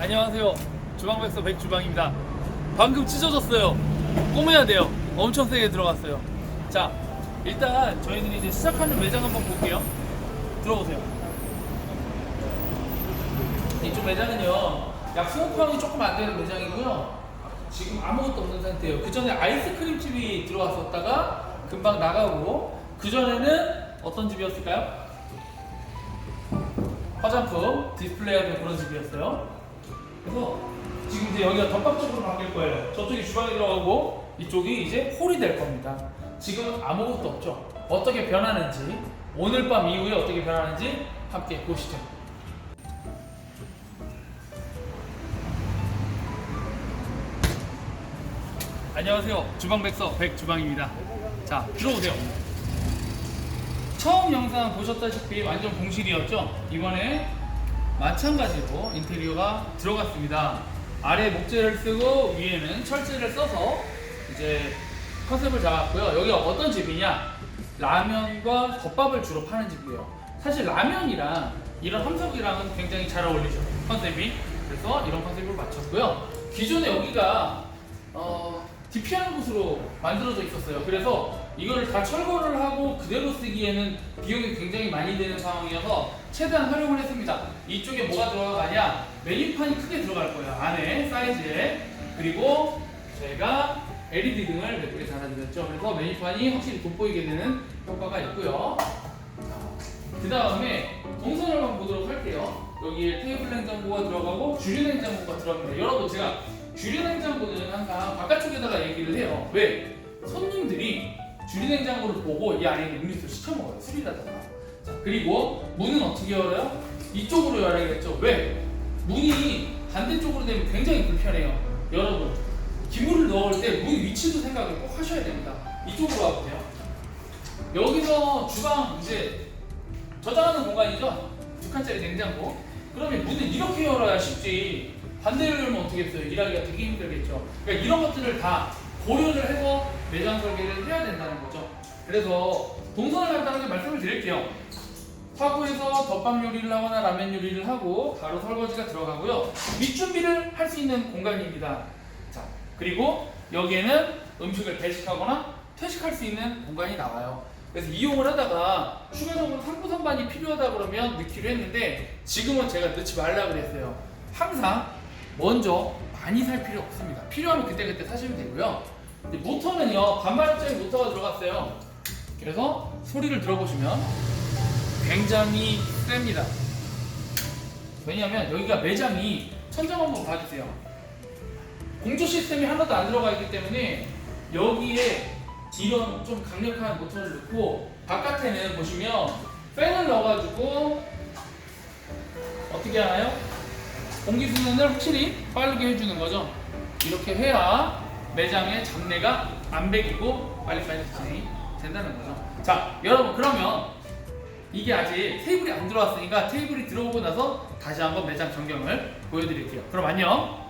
안녕하세요. 주방백서 백주방입니다. 방금 찢어졌어요. 꼬매야 돼요. 엄청 세게 들어갔어요. 자, 일단 저희는 이제 시작하는 매장 한번 볼게요. 들어보세요. 이쪽 매장은요, 약 20평이 조금 안 되는 매장이고요. 지금 아무것도 없는 상태예요. 그 전에 아이스크림집이 들어왔었다가 금방 나가고, 그 전에는 어떤 집이었을까요? 화장품 디스플레이 하는 그런 집이었어요. 그래서 지금 이제 여기가 덮밥 쪽으로 바뀔 거예요. 저쪽이 주방이 들어가고 이쪽이 이제 홀이 될 겁니다. 지금 아무것도 없죠. 어떻게 변하는지 오늘 밤 이후에 어떻게 변하는지 함께 보시죠. 안녕하세요. 주방백서 백주방입니다. 자, 들어오세요. 처음 영상 보셨다시피 완전 공실이었죠? 이번에 마찬가지로 인테리어가 들어갔습니다. 아래 목재를 쓰고 위에는 철재를 써서 이제 컨셉을 잡았고요. 여기가 어떤 집이냐? 라면과 덮밥을 주로 파는 집이에요. 사실 라면이랑 이런 함석이랑은 굉장히 잘 어울리죠. 컨셉이. 그래서 이런 컨셉을 맞췄고요. 기존에 여기가 어, 디피하는 곳으로 만들어져 있었어요. 그래서 이거를 다 철거를 하고 그대로 쓰기에는 비용이 굉장히 많이 드는 상황이어서 최대한 활용을 했습니다. 이쪽에 뭐가 들어가냐? 메뉴판이 크게 들어갈 거예요. 안에 사이즈에 그리고 저희가 LED 등을 예쁘게 달아드렸죠. 그래서 메뉴판이 확실히 돋보이게 되는 효과가 있고요. 그 다음에 동선을 한번 보도록 할게요. 여기에 테이블 냉장고가 들어가고 주류 냉장고가 들어갑니다. 여러분 제가 주류 냉장고는 항상 바깥쪽에다가 얘기를 해요. 왜? 손님들이 주류 냉장고를 보고 이 안에 음료수 시켜 먹어요. 술이라든가. 자 그리고 문은 어떻게 열어요? 이쪽으로 열어야겠죠. 왜? 문이 반대쪽으로 되면 굉장히 불편해요. 여러분 기물을 넣을 때 문 위치도 생각을 꼭 하셔야 됩니다. 이쪽으로 와보세요. 여기서 주방 이제 저장하는 공간이죠. 두 칸짜리 냉장고. 그러면 문을 이렇게 열어야 쉽지. 반대로 열면 어떻게 했어요? 일하기가 되게 힘들겠죠. 그러니까 이런 것들을 다 고려를 해서 매장 설계를 해야 된다는 거죠. 그래서 동선을 간단하게 말씀을 드릴게요. 화구에서 덮밥 요리를 하거나 라면 요리를 하고 바로 설거지가 들어가고요. 밑준비를 할 수 있는 공간입니다. 자, 그리고 여기에는 음식을 배식하거나 퇴식할 수 있는 공간이 나와요. 그래서 이용을 하다가 추가적으로 상부 선반이 필요하다 그러면 넣기로 했는데 지금은 제가 넣지 말라 그랬어요. 항상 먼저 많이 살 필요 없습니다. 필요하면 그때그때 사시면 되고요. 모터는요 반발짜리 모터가 들어갔어요. 그래서 소리를 들어보시면 굉장히 셉니다. 왜냐하면 여기가 매장이 천장 한번 봐주세요. 공조 시스템이 하나도 안 들어가 있기 때문에 여기에 이런 좀 강력한 모터를 넣고 바깥에는 보시면 팬을 넣어가지고 어떻게 하나요? 공기 순환을 확실히 빠르게 해주는 거죠. 이렇게 해야 매장의 잡내가 안 배기고 빨리빨리 진행이 된다는 거죠. 자, 여러분 그러면 이게 아직 테이블이 안 들어왔으니까 테이블이 들어오고 나서 다시 한번 매장 전경을 보여드릴게요. 그럼 안녕.